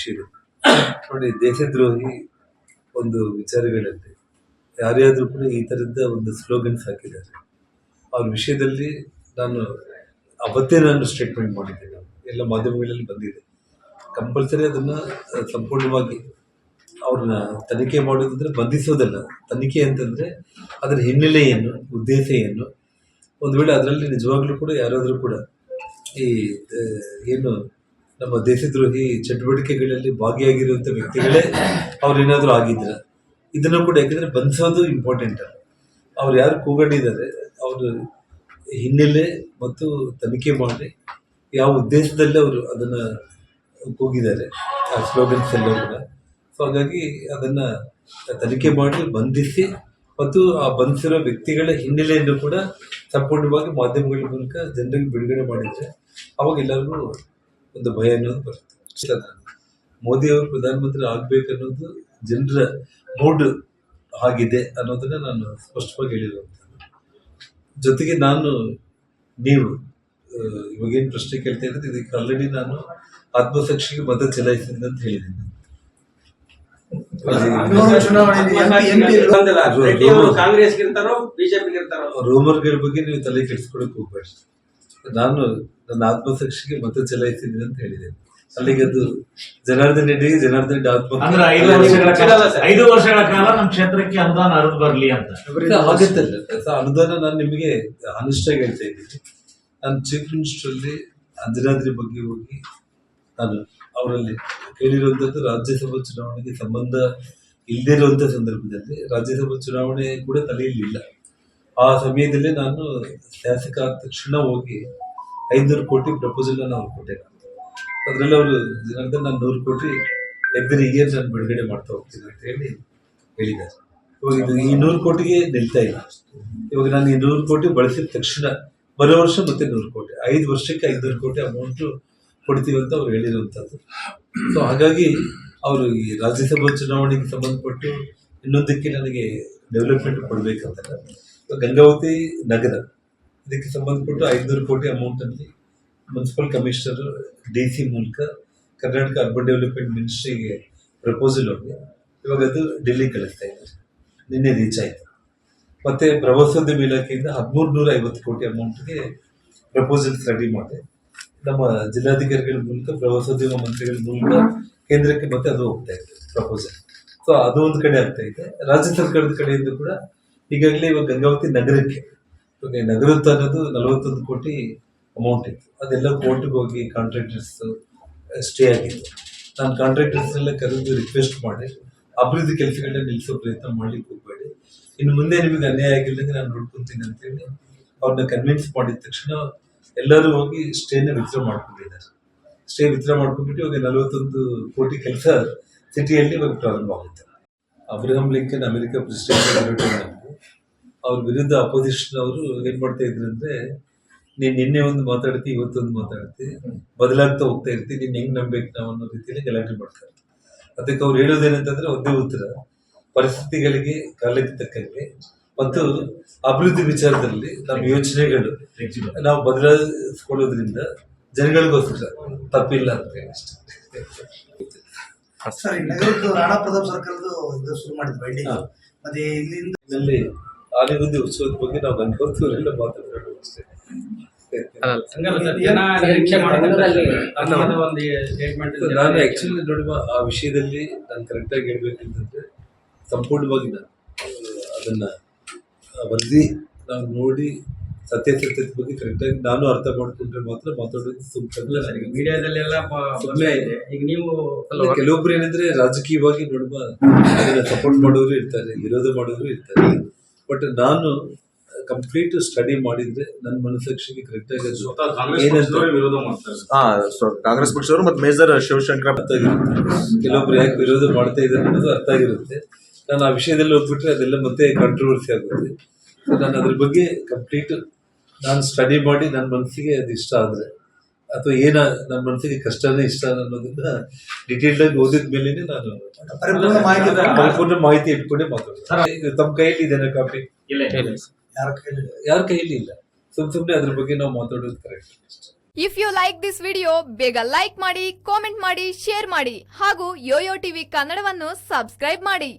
ವಿಷಯದಲ್ಲಿ ನೋಡಿ, ದೇಶದ್ರೋಹಿ ಒಂದು ವಿಚಾರಗಳಲ್ಲಿ ಯಾರೇ ಕೂಡ ಈ ಥರದ ಒಂದು ಸ್ಲೋಗನ್ಸ್ ಹಾಕಿದ್ದಾರೆ. ಅವ್ರ ವಿಷಯದಲ್ಲಿ ನಾನು ಅವತ್ತೇ ನಾನು ಸ್ಟೇಟ್ಮೆಂಟ್ ಮಾಡಿದ್ದೆ ನಾನು ಎಲ್ಲ ಮಾಧ್ಯಮಗಳಲ್ಲಿ ಬಂದಿದೆ. ಕಂಪಲ್ಸರಿ ಅದನ್ನು ಸಂಪೂರ್ಣವಾಗಿ ಅವ್ರನ್ನ ತನಿಖೆ ಮಾಡೋದಂದರೆ ಬಂಧಿಸೋದಲ್ಲ. ತನಿಖೆ ಅಂತಂದರೆ ಅದರ ಹಿನ್ನೆಲೆ ಏನು ಉದ್ದೇಶ ಏನು ಒಂದು ವೇಳೆ ಅದರಲ್ಲಿ ನಿಜವಾಗ್ಲೂ ಕೂಡ ಯಾರಾದರೂ ಕೂಡ ಈ ಏನು ನಮ್ಮ ದೇಶದ್ರೋಹಿ ಚಟುವಟಿಕೆಗಳಲ್ಲಿ ಭಾಗಿಯಾಗಿರುವಂಥ ವ್ಯಕ್ತಿಗಳೇ ಅವ್ರೇನಾದರೂ ಆಗಿದ್ರೆ ಇದನ್ನು ಕೂಡ ಯಾಕಂದರೆ ಬಂಧಿಸೋದು ಇಂಪಾರ್ಟೆಂಟ್ ಅವ್ರು ಯಾರು ಕೂಗಂಡಿದ್ದಾರೆ, ಅವರು ಹಿನ್ನೆಲೆ ಮತ್ತು ತನಿಖೆ ಮಾಡಿ ಯಾವ ಉದ್ದೇಶದಲ್ಲಿ ಅವರು ಅದನ್ನು ಕೂಗಿದ್ದಾರೆ, ಆ ಸ್ಲೋಗನ್ಸ್ ಎಲ್ಲ ಕೂಡ. ಸೊ ಹಾಗಾಗಿ ಅದನ್ನು ತನಿಖೆ ಮಾಡಿ ಬಂಧಿಸಿ ಮತ್ತು ಆ ಬಂಧಿಸಿರೋ ವ್ಯಕ್ತಿಗಳ ಹಿನ್ನೆಲೆಯನ್ನು ಕೂಡ ಸಂಪೂರ್ಣವಾಗಿ ಮಾಧ್ಯಮಗಳ ಮೂಲಕ ಜನರಿಗೆ ಬಿಡುಗಡೆ ಮಾಡಿದರೆ ಅವಾಗ ಎಲ್ಲರಿಗೂ ಒಂದು ಭಯ ಅನ್ನೋದು ಬರುತ್ತೆ. ನಾನು ಮೋದಿ ಅವರು ಪ್ರಧಾನಮಂತ್ರಿ ಆಗ್ಬೇಕನ್ನೋದು ಜನರ ಮೂಡ್ ಆಗಿದೆ ಅನ್ನೋದನ್ನ ನಾನು ಸ್ಪಷ್ಟವಾಗಿ ಹೇಳಿರುವಂಥದ್ದು. ಜೊತೆಗೆ ನಾನು ನೀವು ಇವಾಗೇನು ಪ್ರಶ್ನೆ ಕೇಳ್ತಾ ಇರೋದು ಇದಕ್ಕೆ ಆಲ್ರೆಡಿ ನಾನು ಆತ್ಮಸಾಕ್ಷಿಗೆ ಮತ ಚಲಾಯಿಸಿದ್ದೆ ಅಂತ ಹೇಳಿದ್ದೀನಿ. ಕಾಂಗ್ರೆಸ್ ಚುನಾವಣೆಯಲ್ಲಿ MP ಬಂದಿಲ್ಲ. ರೆಡ್ಡಿ ಅವರು ಕಾಂಗ್ರೆಸ್ಗೆ ಇರ್ತಾರೋ ಬಿಜೆಪಿಗೆ ಇರ್ತಾರೋ? ರೂಮರ್ಗಳ ಬಗ್ಗೆ ನೀವು ತಲೆ ಕೆಡಿಸ್ಕೊಳಕ್ ಹೋಗ್ಬೇಡಿ. ನಾನು ನನ್ನ ಆತ್ಮಸಾಕ್ಷಿಗೆ ಮತ ಚಲಾಯಿಸಿದ್ದೀನಿ ಅಂತ ಹೇಳಿದ್ದೇನೆ. ಅಲ್ಲಿಗೆ ಅದು ಜನಾರ್ದನ್ ರೆಡ್ಡಿಗೆ ಜನಾರ್ದನ್ ರೆಡ್ಡಿ ಆತ್ಮ ಅಂದ್ರೆ ಐದು ವರ್ಷಗಳ ಕಾಲ ಐದು ವರ್ಷಗಳ ಕಾಲ ನಮ್ಮ ಕ್ಷೇತ್ರಕ್ಕೆ ಅನುದಾನ ಹರಿದು ಬರಲಿ ಅಂತ. ಆಗುತ್ತಲ್ಲ ಅನುದಾನ ನಾನು ನಿಮಗೆ ಅನಿಷ್ಟಾಗಿ ಹೇಳ್ತಾ ಇದ್ದೀನಿ. ನಾನು ಚೀಫ್ ಮಿನಿಸ್ಟ್ರಲ್ಲಿ ಅಂಜನಾದ್ರಿ ಬಗ್ಗೆ ಹೋಗಿ ನಾನು ಅವರಲ್ಲಿ ಕೇಳಿರುವಂಥದ್ದು ರಾಜ್ಯಸಭಾ ಚುನಾವಣೆಗೆ ಸಂಬಂಧ ಇಲ್ಲದೇ ಇರುವಂಥ ಸಂದರ್ಭದಲ್ಲಿ ರಾಜ್ಯಸಭಾ ಚುನಾವಣೆ ಕೂಡ ತಲೆಯಲ್ಲಿಲ್ಲ ಆ ಸಮಯದಲ್ಲಿ ನಾನು ಶಾಸಕ ಆದ ತಕ್ಷಣ ಹೋಗಿ ಐನೂರು ಕೋಟಿ ಪ್ರಪೋಸಲ್ ಅವ್ರು ಕೊಟ್ಟೆ ಅದರಲ್ಲಿ ಅವರು ಜನಾರ್ದನ್ ನಾನು ನೂರು ಕೋಟಿ ಎವ್ರಿ ಇಯರ್ ನಾನು ಬಿಡುಗಡೆ ಮಾಡ್ತಾ ಹೋಗ್ತೀನಿ ಅಂತ ಹೇಳಿ ಹೇಳಿದ್ದಾರೆ. ಇವಾಗ ಇದು ಈ ನೂರು ಕೋಟಿಗೆ ನಿಲ್ತಾ ಇಲ್ಲ. ಇವಾಗ ನಾನು ಈ ನೂರು ಕೋಟಿ ಬಳಸಿದ ತಕ್ಷಣ ಬರೋ ವರ್ಷ ಮತ್ತೆ ನೂರು ಕೋಟಿ, ಐದು ವರ್ಷಕ್ಕೆ ಐದುನೂರು ಕೋಟಿ ಅಮೌಂಟು ಕೊಡ್ತೀವಿ ಅಂತ ಅವ್ರು ಹೇಳಿರುವಂಥದ್ದು. ಸೊ ಹಾಗಾಗಿ ಅವರು ಈ ರಾಜ್ಯಸಭಾ ಚುನಾವಣೆಗೆ ಸಂಬಂಧಪಟ್ಟು ಇನ್ನೊಂದಕ್ಕೆ ನನಗೆ ಡೆವಲಪ್ಮೆಂಟ್ ಕೊಡಬೇಕಂತ ಗಂಗಾವತಿ ನಗರ. ಇದಕ್ಕೆ ಸಂಬಂಧಪಟ್ಟು ಐದುನೂರು ಕೋಟಿ ಅಮೌಂಟಲ್ಲಿ ಮುನ್ಸಿಪಲ್ ಕಮಿಷನರ್ ಡಿ ಸಿ ಮೂಲಕ ಕರ್ನಾಟಕ ಅರ್ಬನ್ ಡೆವಲಪ್ಮೆಂಟ್ ಮಿನಿಸ್ಟ್ರಿಗೆ ಪ್ರಪೋಸಲ್ ಹೋಗಿ, ಇವಾಗ ಅದು ಡೆಲ್ಲಿ ಕಳಿಸ್ತಾ ಇದ್ದಾರೆ ನಿನ್ನೆ ರೀಚ್ ಆಯಿತು. ಮತ್ತು ಪ್ರವಾಸೋದ್ಯಮ ಇಲಾಖೆಯಿಂದ ಹದಿಮೂರು ನೂರ ಐವತ್ತು ಕೋಟಿ ಅಮೌಂಟ್ಗೆ ಪ್ರಪೋಸಲ್ಸ್ ರೆಡಿ ಮಾಡಿದೆ ನಮ್ಮ ಜಿಲ್ಲಾಧಿಕಾರಿಗಳ ಮೂಲಕ, ಪ್ರವಾಸೋದ್ಯಮ ಮಂತ್ರಿಗಳ ಮೂಲಕ ಕೇಂದ್ರಕ್ಕೆ ಮತ್ತೆ ಅದು ಹೋಗ್ತಾ ಇದೆ ಪ್ರಪೋಸಲ್ ಸೊ ಅದು ಒಂದು ಕಡೆ ಆಗ್ತಾ ಇದೆ. ರಾಜ್ಯ ಸರ್ಕಾರದ ಕಡೆಯಿಂದ ಕೂಡ ಈಗಾಗಲೇ ಇವಾಗ ಗಂಗಾವತಿ ನಗರಕ್ಕೆ ಈ ನಗರದ್ದು ಅನ್ನೋದು ನಲವತ್ತೊಂದು ಕೋಟಿ ಅಮೌಂಟ್ ಇತ್ತು. ಅದೆಲ್ಲ ಕೋರ್ಟ್ಗೆ ಹೋಗಿ ಕಾಂಟ್ರಾಕ್ಟರ್ಸ್ ಸ್ಟೇ ಆಗಿತ್ತು. ನಾನು ಕಾಂಟ್ರಾಕ್ಟರ್ಸ್ನೆಲ್ಲ ಕರೆದು ರಿಕ್ವೆಸ್ಟ್ ಮಾಡಿ, ಅಭಿವೃದ್ಧಿ ಕೆಲಸಗಳನ್ನ ನಿಲ್ಲಿಸೋ ಪ್ರಯತ್ನ ಮಾಡ್ಲಿಕ್ಕೆ ಹೋಗಬೇಡಿ. ಇನ್ನು ಮುಂದೆ ನಿಮಗೆ ಅನ್ಯಾಯ ಆಗಿಲ್ಲಂಗೆ ನಾನು ನೋಡ್ಕೊಂತೀನಿ ಅಂತೇಳಿ ಅವ್ರನ್ನ ಕನ್ವಿನ್ಸ್ ಮಾಡಿದ ತಕ್ಷಣ ಎಲ್ಲರೂ ಹೋಗಿ ಸ್ಟೇನ ವಿತ್ಡ್ರಾ ಮಾಡ್ಕೊಂಡಿದ್ದಾರೆ. ಸ್ಟೇ ವಿತ್ಡ್ರಾ ಮಾಡ್ಕೊಂಡ್ಬಿಟ್ಟು ಇವಾಗ ನಲವತ್ತೊಂದು ಕೋಟಿ ಕೆಲಸ ಸಿಟಿಯಲ್ಲಿ ಇವಾಗ ಪ್ರಾರಂಭ ಆಗುತ್ತೆ ಅಬ್ರಹಂ ಲಿಂಕನ್ ಅಮೆರಿಕ ಪ್ರೆಸಿಡೆಂಟ್ ಅವ್ರ ವಿರುದ್ಧ ಅಪೋಸಿಷನ್ ಅವರು ಏನ್ ಮಾಡ್ತಾ ಇದ್ರು ಅಂದ್ರೆ, ನೀನ್ ನಿನ್ನೆ ಒಂದು ಮಾತಾಡ್ತಿ ಇವತ್ತೊಂದು ಮಾತಾಡ್ತಿ, ಬದಲಾಗ್ತಾ ಹೋಗ್ತಾ ಇರ್ತಿ, ನೀನ್ ಹೆಂಗ್ ನಂಬೇಕು ನಾವು ಅನ್ನೋ ರೀತಿಯಲ್ಲಿ ಗಲಾಟೆ ಮಾಡ್ತಾರೆ. ಅದಕ್ಕೆ ಅವ್ರು ಹೇಳೋದೇನಂತಂದ್ರೆ ಒಂದೇ ಉತ್ತರ, ಪರಿಸ್ಥಿತಿಗಳಿಗೆ ಕಾಲಕ್ಕೆ ತಕ್ಕಂತೆ ಮತ್ತು ಅಭಿವೃದ್ಧಿ ವಿಚಾರದಲ್ಲಿ ನಮ್ಮ ಯೋಚನೆಗಳು, ನಾವು ಬದಲಾಯಿಸ್ಕೊಳ್ಳೋದ್ರಿಂದ ಜನಗಳಿಗೋಸ್ಕರ ತಪ್ಪಿಲ್ಲ ಅಂತ ಅಷ್ಟೇ. ರಾಣಾ ಪ್ರತಾಪ್ ಸರ್ಕಾರದ್ದು ಇದು ಶುರು ಮಾಡಿದ್ವಿ ಹಳ್ಳಿ ಮತ್ತೆ ಇಲ್ಲಿಂದ ಇಲ್ಲಿ ಆನೆಗುಂದಿ ಉತ್ಸವದ ಬಗ್ಗೆ ನಾವು ಗಂಗೋತ್ಸವರೆಲ್ಲ ಮಾತಾಡೋದು ಅಷ್ಟೇ. ನಾನು ಆಕ್ಚುಲಿ ನೋಡಿ ಆ ವಿಷಯದಲ್ಲಿ ನಾನು ಕರೆಕ್ಟಾಗಿ ಹೇಳ್ಬೇಕಂತಂದ್ರೆ ಸಂಪೂರ್ಣವಾಗಿ ನಾನು ಅದನ್ನ ವರದಿ ನಾವು ನೋಡಿ ಸತ್ಯಾಸತ್ಯತೆ ಬಗ್ಗೆ ಕರೆಕ್ಟಾಗಿ ನಾನು ಅರ್ಥ ಮಾಡ್ಕೊಂಡ್ರೆ ಮಾತ್ರ ಮಾತಾಡೋದು ಸುಮ್ಮನೆ ನನಗೆ ಮೀಡಿಯಾದಲ್ಲೆಲ್ಲ ಸುಮ್ಮನೆ ಇದೆ ಈಗ ನೀವು ಅಲ್ಲ ಕೆಲವೊಬ್ರು ಏನಂದ್ರೆ ರಾಜಕೀಯವಾಗಿ ನೋಡುವ ಅದನ್ನ ಸಪೋರ್ಟ್ ಮಾಡೋರು ಇರ್ತಾರೆ ವಿರೋಧ ಮಾಡೋರು ಇರ್ತಾರೆ. ಬಟ್ ನಾನು ಕಂಪ್ಲೀಟ್ ಸ್ಟಡಿ ಮಾಡಿದ್ರೆ ನನ್ನ ಮನಸ್ಸಾಕ್ಷಿಗೆ ಕರೆಕ್ಟ್ ಆಗಿ ಏನಂತ ವಿರೋಧ ಮಾಡ್ತಾರೆ. ಹಾ ಸೊ ಕಾಂಗ್ರೆಸ್ ಪಕ್ಷದವರು ಮತ್ತೆ ಮೇಜರ್ ಶಿವಶಂಕರ ಅರ್ಥ ಆಗಿರುತ್ತೆ ಕೆಲವೊಬ್ರು ಯಾಕೆ ವಿರೋಧ ಮಾಡ್ತಾ ಇದ್ದಾರೆ ಅನ್ನೋದು ಅರ್ಥ ಆಗಿರುತ್ತೆ. ನಾನು ಆ ವಿಷಯದಲ್ಲಿ ಹೋಗ್ಬಿಟ್ರೆ ಅದೆಲ್ಲ ಮತ್ತೆ ಕಾಂಟ್ರವರ್ಸಿ ಆಗುತ್ತೆ. ನಾನು ಅದ್ರ ಬಗ್ಗೆ ಕಂಪ್ಲೀಟ್ ನಾನು ಸ್ಟಡಿ ಮಾಡಿ ನನ್ನ ಮನಸ್ಸಿಗೆ ಅದು ಇಷ್ಟ ಆದರೆ ಅಥವಾ ಏನ ನನ್ನ ಮನಸ್ಸಿಗೆ ಕಷ್ಟನೇ ಇಷ್ಟ ಅನ್ನೋದನ್ನ ಡೀಟೇಲ್ಡ್ ಆಗಿ ಓದಿದ ಮೇಲೆ ನಾನು ಪರಿಪೂರ್ಣ ಮಾಹಿತಿ ಇಟ್ಕೊಂಡೆ ಮಾಹಿತಿ ಇಟ್ಕೊಂಡೇ ಮಾತಾಡ್ತೀನಿ. ತಮ್ಮ ಕೈಯಲ್ಲಿ ಇದೇನ ಕಾಪಿ ಇಲ್ಲ ಯಾರ ಕೈಲಿ ಯಾರ ಕೈಯಲ್ಲಿ ಇಲ್ಲ? ಸುಮ್ ಸುಮ್ಮನೆ ಅದ್ರ ಬಗ್ಗೆ ನಾವು ಮಾತಾಡೋದು correct if you like this video ಬೇಗ ಲೈಕ್ ಮಾಡಿ ಕಾಮೆಂಟ್ ಮಾಡಿ ಶೇರ್ ಮಾಡಿ ಹಾಗೂ ಯೋಯೋ ಟಿವಿ ಕನ್ನಡವನ್ನು ಸಬ್ಸ್ಕ್ರೈಬ್ ಮಾಡಿ.